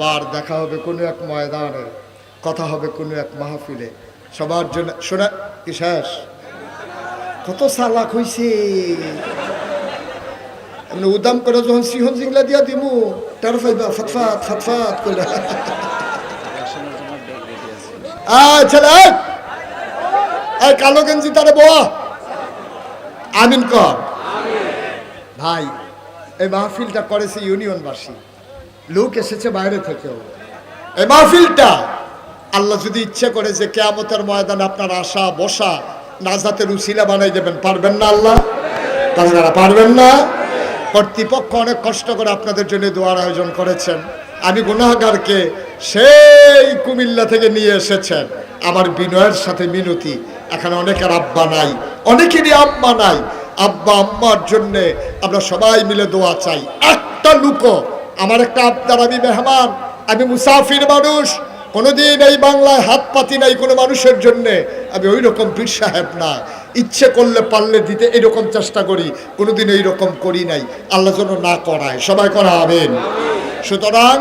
আবার দেখা হবে কোনো এক ময়দানে কথা হবে কোনো এক মাহফিলে। সবার জন্য শোনা কি শেষ? কত সালাক হইছে। এমনি উদাম করে যখন সিহন জিংলা দিয়া দিমু তার ফাইবা করে। আয়। আয়! কালো গেঞ্জি তারে বোয়া। আমিন কর। ভাই এই মাহফিলটা করেছে ইউনিয়নবাসী। লোক এসেছে বাইরে থেকেও এই মাহফিলটা আল্লাহ যদি ইচ্ছে করে যে কেয়ামতের ময়দানে আপনার আশা, বসা, নাজাতের উসিলা বানাই দেবেন, পারবেন না আল্লাহ? পারবেন না। কর্তৃপক্ষ অনেক কষ্ট করে আপনাদের জন্য দোয়ার আয়োজন করেছেন। আমি গুনাহগারকে সেই কুমিল্লা থেকে নিয়ে এসেছেন। আমার বিনয়ের সাথে মিনতি। এখানে অনেকের আব্বা নাই, অনেকেরই আম্মা নাই। আব্বা, আম্মার জন্যে আমরা সবাই মিলে দোয়া চাই। একটা লুকো আমার একটা আবদার, আমি মেহমান, আমি মুসাফির মানুষ। কোনোদিন এই বাংলায় হাত পাতি নাই কোনো মানুষের জন্যে। আমি ওই রকম পীর সাহেব না। ইচ্ছে করলে পারলে দিতে এরকম চেষ্টা করি, কোনোদিন এই রকম করি নাই। আল্লাহ যেন না করায়। সবাই করা হবেন সুতরাং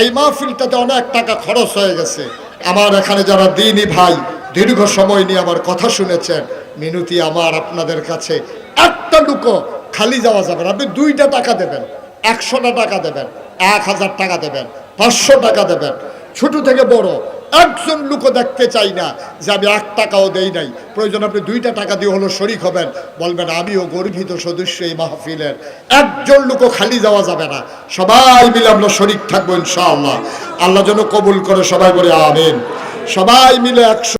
এই মাহফিলটাতে অনেক টাকা খরচ হয়ে গেছে। আমার এখানে যারা দিনই ভাই দীর্ঘ সময় নিয়ে আমার কথা শুনেছেন, মিনতি আমার আপনাদের কাছে। একটা লুকো খালি যাওয়া যাবে আপনি দুইটা টাকা দেবেন। একশোটা টাকা দেবেন, এক হাজার টাকা দেবেন, পাঁচশো টাকা দেবেন। ছোট থেকে বড়, একজন লোকও দেখতে চাই না যে আমি এক টাকাও দেই নাই। প্রয়োজন আপনি দুইটা টাকা দিয়ে হলো শরিক হবেন, বলবেন, আমিও গর্বিত সদস্য এই মাহফিলের। একজন লোকও খালি যাওয়া যাবে না। সবাই মিলে আমরা শরিক থাকব ইনশাআল্লাহ। আল্লাহ যেন কবুল করে সবাই বলে আমেন। সবাই মিলে একশো